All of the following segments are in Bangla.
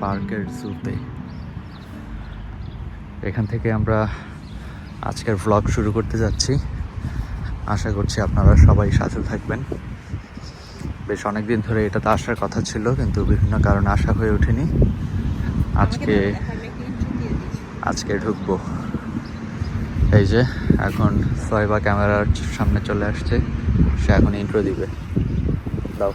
পার্কের জুতে এখান থেকে আমরা আজকের ভ্লগ শুরু করতে যাচ্ছি। আশা করছি আপনারা সবাই সাথে থাকবেন। বেশ অনেক দিন ধরে এটাতে আসার কথা ছিল কিন্তু বিভিন্ন কারণে আসা হয়ে ওঠেনি। আজকে আজকে ঢুকবো। এই যে এখন সোহেবা ক্যামেরার সামনে চলে আসছে। সে এখন ইন্ট্রো দিবে। দাও।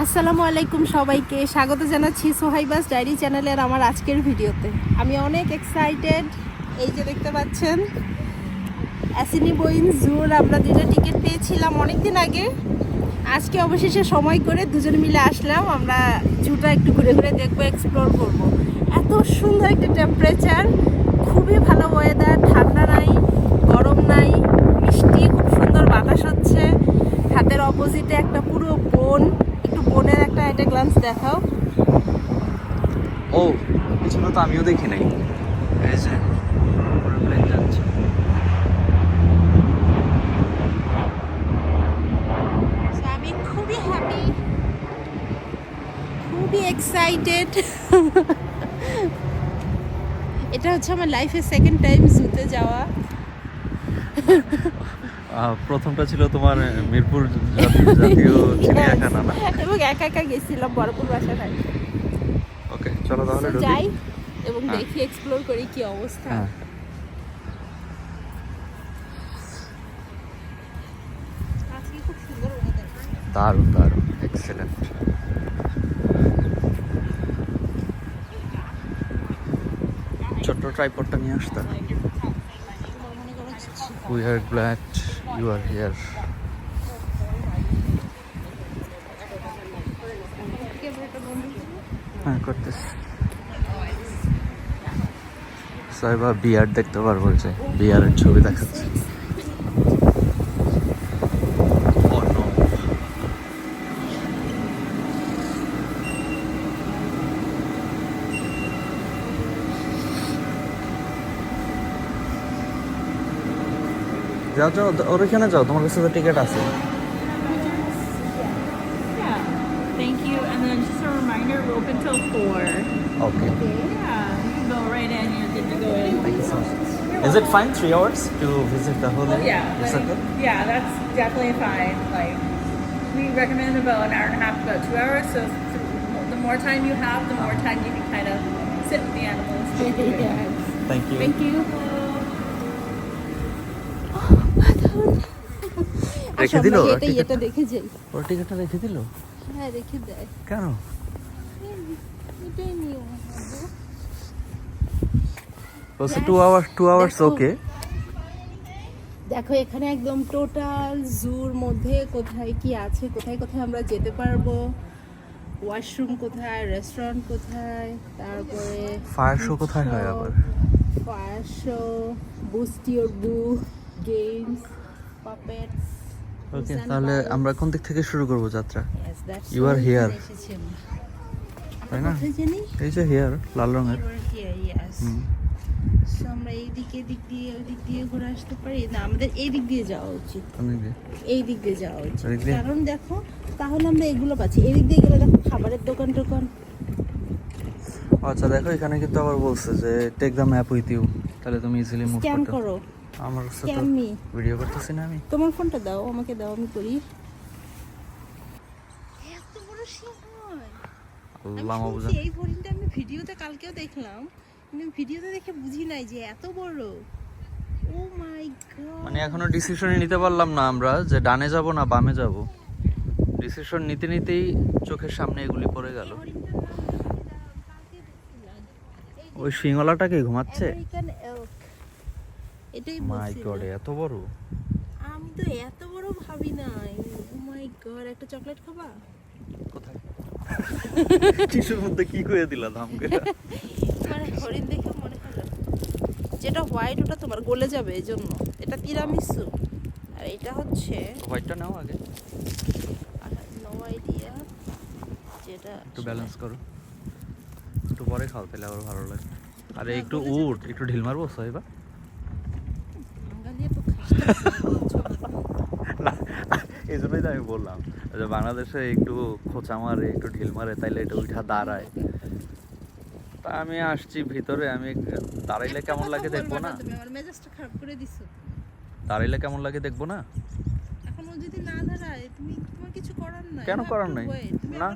আসসালামু আলাইকুম সবাইকে। স্বাগত জানাচ্ছি সোহাইবাস ডায়েরি চ্যানেলের আমার আজকের ভিডিওতে। আমি অনেক এক্সাইটেড এই যে দেখতে পাচ্ছেন, অ্যাসিনি বইন জুর আমরা দুটো টিকিট পেয়েছিলাম অনেক দিন আগে। আজকে অবশেষে সময় করে দুজন মিলে আসলাম, আমরা জুটা একটু ঘুরে ঘুরে দেখব এক্সপ্লোর করব। এত সুন্দর একটা টেম্পারেচার খুবই ভালো ওয়েদার ঠান্ডা নাই, গরম নাই, মিষ্টি, খুব সুন্দর বাতাস হচ্ছে। হাতের অপোজিটে একটা পুরো বন। বনের একটা একটা গ্লান্স দেখাও। ও পিছনে তো আমিও দেখি নাই। এই যে প্লেন যাচ্ছে। আমি খুবই হ্যাপি খুবই এক্সাইটেড এটা হচ্ছে আমার লাইফের সেকেন্ড টাইম জুতে যাওয়া। প্রথমটা ছিল তোমার মিরপুর জাতীয়- চিড়িয়াখানা না? এবং একা একা গেছিলাম বরপুর বাসাটায় ওকে চলো তাহলে যাই এবং হ্যাঁ। দেখি এক্সপ্লোর করি কি অবস্থা। হ্যাঁ। দারুণ দারুণ এক্সেলেন্ট ছোট্ট ট্রাইপডটা নিয়ে আসতাম we are glad you are here হ্যাঁ করতেছি। সাহেবা বিয়ার দেখতে পারব যে বিয়ারের ছবি দেখাচ্ছে। যাও যাও ওর ওখানে যাও তোমার কাছে তো টিকিট আছে Yeah. Thank you. And then just a reminder, we're open till four. Okay Yeah. You can go right in. You're good to go in. Thank you so much. Is it fine three hours to visit the whole area? Yeah. It's like- okay? Yeah, that's definitely fine. Like we recommend about an hour and a half, about two hours. So the more time you have, the more time you can kind of sit with the animals. Thank you. Thank you রেখে দিল? এটা দেখে যাই। ওর টিকিটটা রেখে দিল? হ্যাঁ রেখে দেয়। কেন? এটাই নিয়ম বলছে two hours two hours. Okay দেখো এখানে একদম টোটাল জুর মধ্যে কোথায় কি আছে কোথায় কোথায় আমরা যেতে পারব? ওয়াশরুম কোথায়? রেস্টুরেন্ট কোথায়? তারপরে ফায়ার শো কোথায় হয় আবার? Fire show boost your boo games puppets okay তাহলে আমরা কোন দিক থেকে শুরু করব যাত্রা? You are here. তাই না? এই যে হিয়ার লাল রঙের। আমরা এই দিকে দিক দিয়ে ওই দিক দিয়ে ঘুরে আসতে পারি? না আমাদের এই দিক দিয়ে যাওয়া উচিত। দিয়ে? এই দিক দিয়ে যাওয়া উচিত? কারণ দেখো তাহলে আমরা এগুলো পাচ্ছি। এই দিক দিয়ে গেলে দেখো খাবারের দোকান টোকান। আচ্ছা দেখো এখানে কিন্তু আবার বলছে যে take the map with you তাহলে তুমি ইজিলি মুভ করতে করো। আমার কাছে তো ভিডিও করতেছি না আমি। তোমার ফোনটা দাও আমাকে দাও আমি করি। এত বড় আল্লাহ মাবুজা এই হরিণটা আমি ভিডিওতে কালকেও দেখলাম কিন্তু ভিডিওতে দেখে বুঝি নাই যে এত বড়। Oh my god. মানে এখনও ডিসিশনই নিতে পারলাম না আমরা যে ডানে যাব না বামে যাব। ডিসিশন নিতে নিতেই চোখের সামনে এগুলি পড়ে গেল। ওই সিংহলাটাকে ঘুমাচ্ছে? আমেরিকান এটাই মাই গড এত বড়? আমি তো এত বড় ভাবি নাই। ও মাই গড একটা চকলেট খাবা? কোথায়? টিস্যুর মধ্যে কি করে দিলা দাম করে মানে হরিণ দেখে মনে হলো। যেটা হোয়াইট ওটা তোমার গলে যাবে এই জন্য। এটা তিরামিসু আর এটা হচ্ছে হোয়াইটটা নাও আগে। নো আইডিয়া যেটা একটু ব্যালেন্স করো। একটু পরে খাও তাহলে আবার ভালো লাগে। আরে একটু উঠ একটু ঢিল মারবো সাহেবা এই জন্যই তো আমি বললাম যে বাংলাদেশে একটু খোঁচা মারে একটু ঢিল মারে তাইলে এটা উঠা দাঁড়ায়। তা আমি আসছি ভিতরে আমি দাঁড়াইলে কেমন লাগে দেখব না? খারাপ করে দিছো দাঁড়াইলে কেমন লাগে দেখব না? এখন ও যদি না দাঁড়ায় তুমি তোমার কিছু করার নাই কেন করার নাই? না।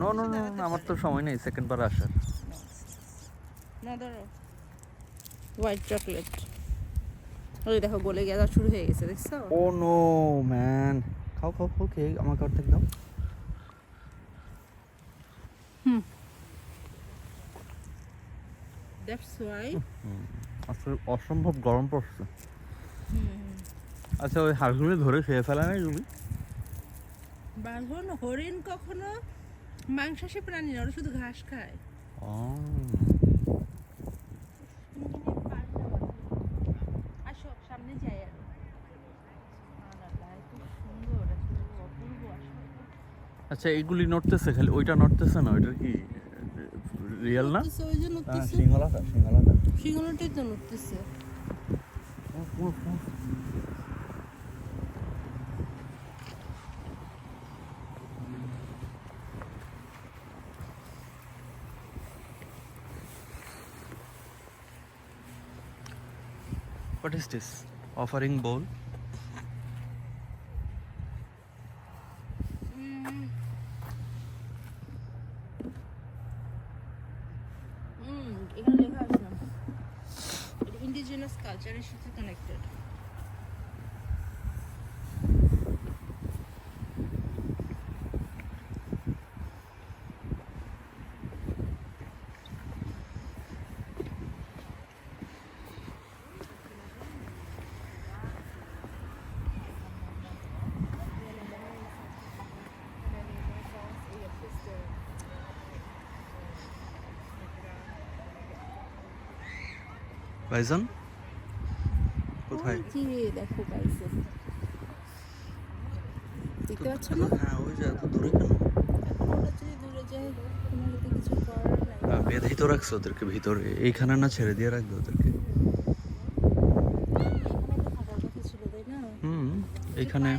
নো নো নো আমার তো সময় নেই সেকেন্ড বার আসার। না দাঁড়াও। হোয়াইট চকলেট ওই দেখো গলে গেলা শুরু হয়ে গেছে দেখছ? Oh no man. খাও খাও খাও খেয়ে আমাকে অর্ধেক দাও। দ্যাটস ওয়াই আসলে অসম্ভব গরম পড়ছে। আচ্ছা ওই হাঁসগুলো ধরে খেয়ে ফেলা নাই তুমি? বাঘন হরিণ কখনো মাংসাশী প্রাণী না ওরা শুধু ঘাস খায়। ও আসো সামনে যাই আর সুন্দর এত অপূর্ব আসলে আচ্ছা এইগুলি নড়তেছে খালি ওইটা নড়তেছে না ওইটা কি রিয়েল না ওই যে নড়তেছে সিঙ্গলাটা সিঙ্গলাটা সিংহটাই তো নড়তেছে What is this? Offering bowl? হুম এখানে লেখা আছে না এটা ইন্ডিজিনাস কালচারের সাথে কানেক্টেড ভাইজান? কোথায়? কি দেখো গাইছে। দেখতে পাচ্ছ না? হ্যাঁ ওই যে এত দূরে কেন? দূরে যায় কিছু করার নাই। বেঁধেই তো রাখছো ওদেরকে ভিতরে। এইখানে না ছেড়ে দিয়ে রাখবে ওদেরকে। হুম এইখানে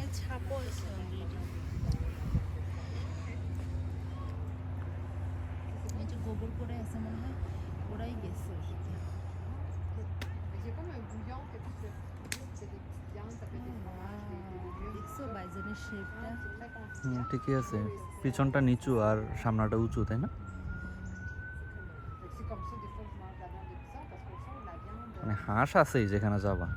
ঠিকই আছে? পিছনটা নিচু আর সামনাটা উঁচু তাই না. মানে হাঁস আছেই যেখানে যাবা।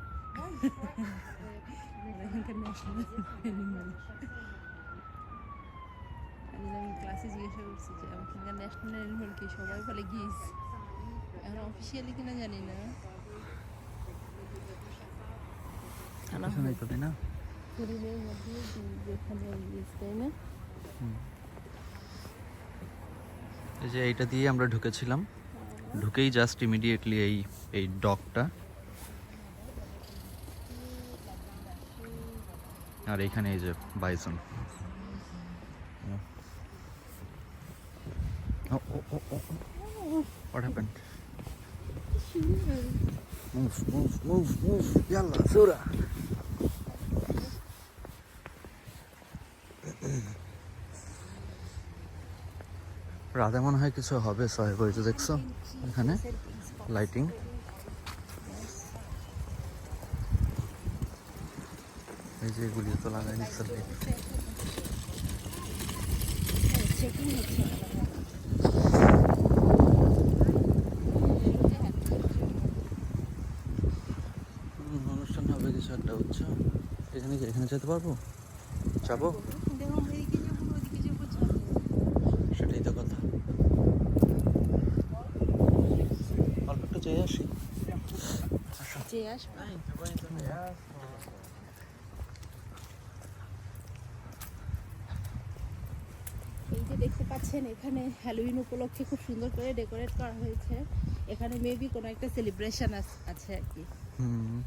ক্লাসে জিজ্ঞাসা করছি যে ন্যাশনাল অ্যানিমাল কি সবাই বলে এখন অফিসিয়ালি কিনা জানি না? মধ্যে যেখানে তাই না? এই যে এইটা দিয়ে আমরা ঢুকেছিলাম। ঢুকেই জাস্ট ইমিডিয়েটলি এই এই ডগটা আর এইখানে এই যে বাইসন What happened? রাতে মনে হয় কিছু হবে সাহেব ওই যে দেখছ এখানে লাইটিং এই যে এগুলি তো লাগাই হুম, অনুষ্ঠান হবে কিছু একটা হচ্ছে এখানে এখানে যেতে পারব? যাব দেখো এদিকে যাব ওদিকে যাব যাব সেটাই তো কথা অল্প একটু চেয়ে আসি যে আসবে এই যে দেখতে পাচ্ছেন এখানে হ্যালোউইন উপলক্ষে খুব সুন্দর করে ডেকোরেট করা হয়েছে। এখানে মেবি কোনো একটা সেলিব্রেশন আছে আর কি। হুম।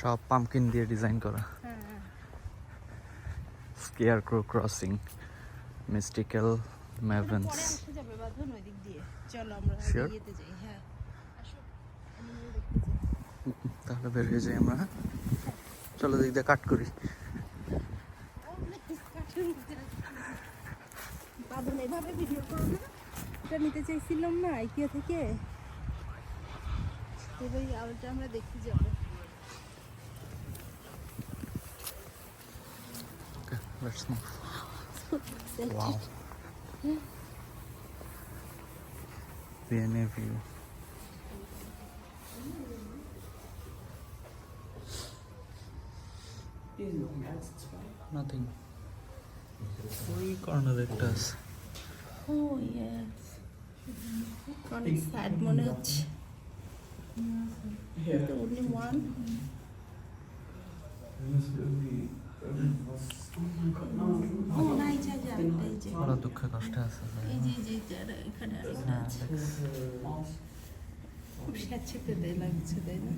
সব পামকিন দিয়ে ডিজাইন করা। Scare crow crossing mystical mavens যাবে বাঁধন ওই দিক দিয়ে। চলো আমরা? ইয়েতে যাই হ্যাঁ আসো animal দেখতে যাই তাহলে বের হয়ে যাই আমরা হ্যাঁ? চলো দিক দিয়ে কাট করি এভাবে ভিডিও করো না এটা নিতে চাইছিলাম না আইকিয়া থেকে এবার আওয়াজটা আমরা let's move. Wow. VNA view. Nothing. ওই কর্নার একটা আছে। ও ইয়েস অনেক স্যাড মনে হচ্ছে। Only one. ওরা দুঃখ কষ্টে আছে। এই যে যে এখানে আরেকটা আছে। খুব স্যাঁতসেঁতে লাগছে তাই না?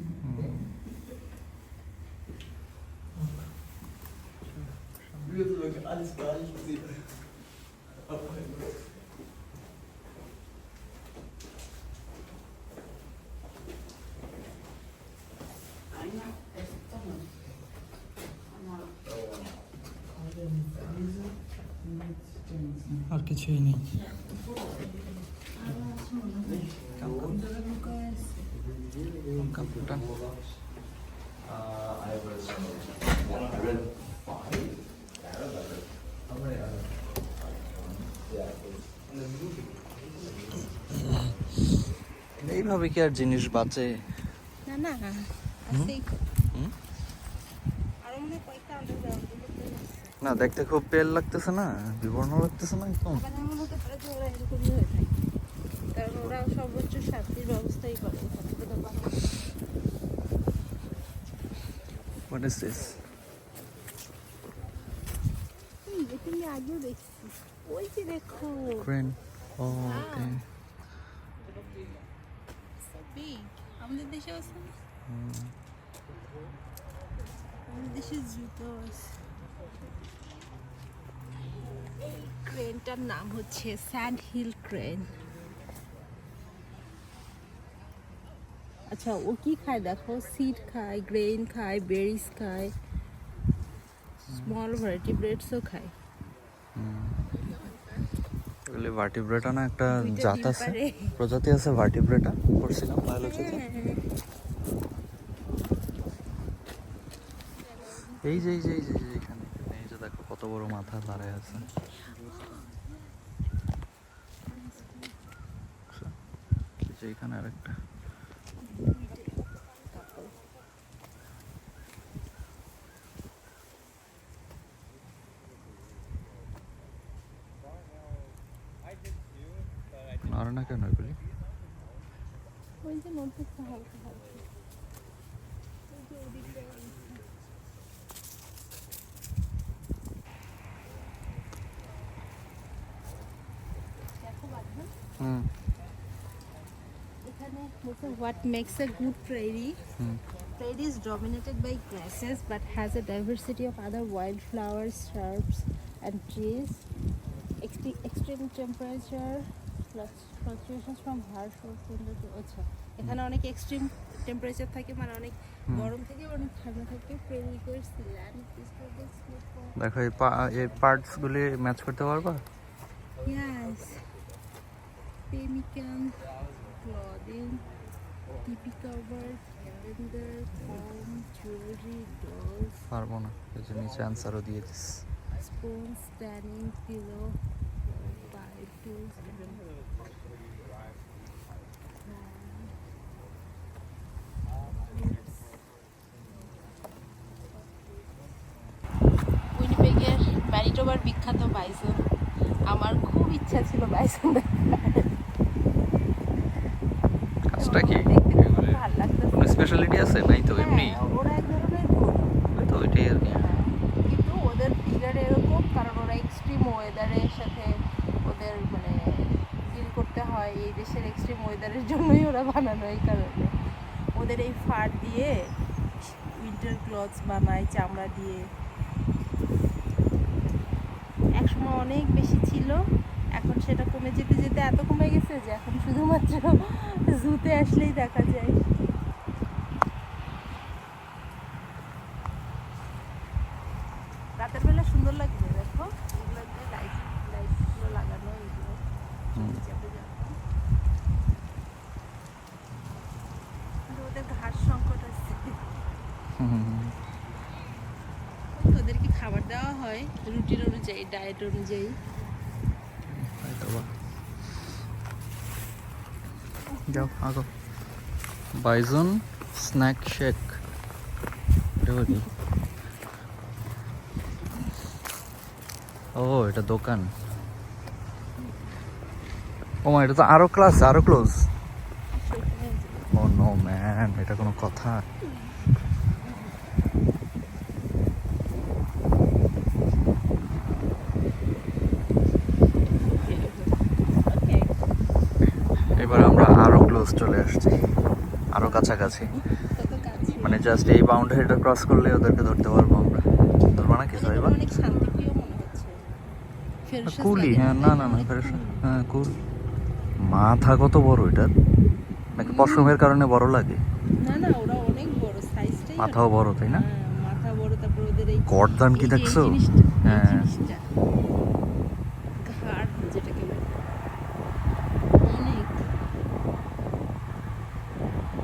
আর কিছুই নেই কম্পিউটার এইভাবে কি আর জিনিস বাঁচে? না দেখতে খুব পেল লাগতেছে না বিবর্ণ লাগতেছে না একদম। কারণ ওরা সর্বোচ্চ শান্তির ব্যবস্থাই করে। এই এটা আমি আগেও দেখছি। ওই যে দেখো। ক্রেন ও ওকে আমাদের দেশে আছে। আমাদের দেশে জুতো আছে। ক্রেনটার নাম হচ্ছে স্যান্ড হিল ক্রেন আচ্ছা ও কি খায় দেখো? সিড খায়, গ্রেইন খায় বেরিজ খায়। স্মল ভার্টিব্রেটসও খায়। এগুলি ভার্টিব্রেটা না একটা জাত আছে। প্রজাতি আছে ভার্টিব্রেটা পড়ছিলাম বায়োলজিতে এই যে এই যে এই যে এই যে এখানে এই যে দেখো কত বড় মাথা দাঁড়ায় আছে। যে এখানে আরেকটা নড়ে না কেন এগুলি ওই যে নড়তেছে হালকা হালকা ওই যে ওদিকটা দেখো বাঁধন হুম এখানে হচ্ছে what makes a good prairie hmm prairie is dominated by grasses but has a diversity of other wildflowers shrubs and trees Extre- extreme temperature fluc- fluctuations from harsh cold winter to আচ্ছা এখানে অনেক এক্সট্রিম টেম্পারেচার থাকে মানে অনেক গরম থেকে অনেক ঠান্ডা থাকে প্রেরি করছি ল্যান্ড দেখো এই পার্টসগুলি ম্যাচ করতে পারবা Yes. Pemmican, clothing, TP cover, calendar, comb, jewelry, dolls, পারব না এই যে নিচে অ্যান্সারও দিয়ে this spoons, tanning, pillow, pipe tools, উইনিপেগের ম্যানিটোবার বিখ্যাত বাইসন আমার খুব ইচ্ছা ছিল বাইসন কাজটা কি? কোনো স্পেশালিটি আছে? নাই তো এমনি? ওরা এক ধরনের তো ওইটাই আর কি। কিন্তু ওদের ফিগার এরকম কারণ ওরা এক্সট্রিম ওয়েদারের সাথে ওদের মানে ডিল করতে হয়। এই দেশের এক্সট্রিম ওয়েদারের জন্যই ওরা বানানো এই কারণে। ওদের এই ফার দিয়ে উইন্টার ক্লথস বানায় চামড়া দিয়ে। একসময় অনেক বেশি ছিল। এখন সেটা কমে যেতে যেতে এত কমে গেছে যে এখন শুধুমাত্র জুতে আসলেই দেখা যায়। রাতের বেলা সুন্দর লাগবে দেখো? লাইট লাইটগুলো লাগানো এগুলো ওদের সংকট ওদেরকে খাবার দেওয়া হয় রুটির অনুযায়ী ডায়েট অনুযায়ী। যাও আগো বাইজন স্ন্যাক শেক। ও, এটা দোকান। ও মা, এটা তো আরও ক্লাস আরও ক্লোজ ও নো ম্যান এটা কোনো কথা Okay. এবার আমরা আরও ক্লোজ চলে আসছি। আরও কাছাকাছি। মানে জাস্ট এই বাউন্ডারিটা ক্রস করলে ওদেরকে ধরতে পারব আমরা। ধরবো না কিছু এবার অনেক শান্তিপ্রিয় মনে হচ্ছে। কুলি হ্যাঁ না না না হ্যাঁ কুল। মাথা কত বড় এটার নাকি পশমের কারণে বড় লাগে? না না ওরা অনেক বড় সাইজটাই মাথাও বড় তাই না? মাথা বড় তারপর ওদের এই গর্দান কি দেখছ? হ্যাঁ। জিনিসটা। ঘাড় যেটাকে বলে। অনেক।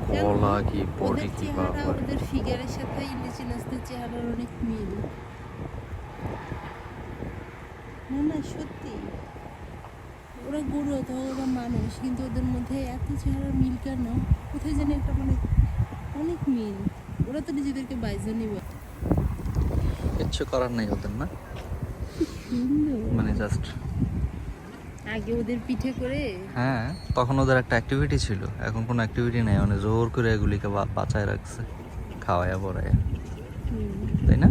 জানো, গলা কি বডি কি চেহারা বাবা ওদের ফিগারের সাথে ইন্ডিজিনাসদের চেহারার অনেক মিল। না না সত্যি। ওরা গরু অথবা ওরা মানুষ কিন্তু ওদের মধ্যে এত চেহারার মিল কেন? কোথায় জানি একটা মানে অনেক মিল। ওরা তো নিজেদেরকে বাইজনই বলে। কিচ্ছু করার নেই ওদের না? মানে জাস্ট আগে ওদের পিঠে করে হ্যাঁ তখন ওদের একটা অ্যাক্টিভিটি ছিল। এখন কোনো অ্যাক্টিভিটি নাই মানে জোর করে এগুলিকে বাঁচায় রাখছে খাওয়ায়া পড়ায়া তাই না?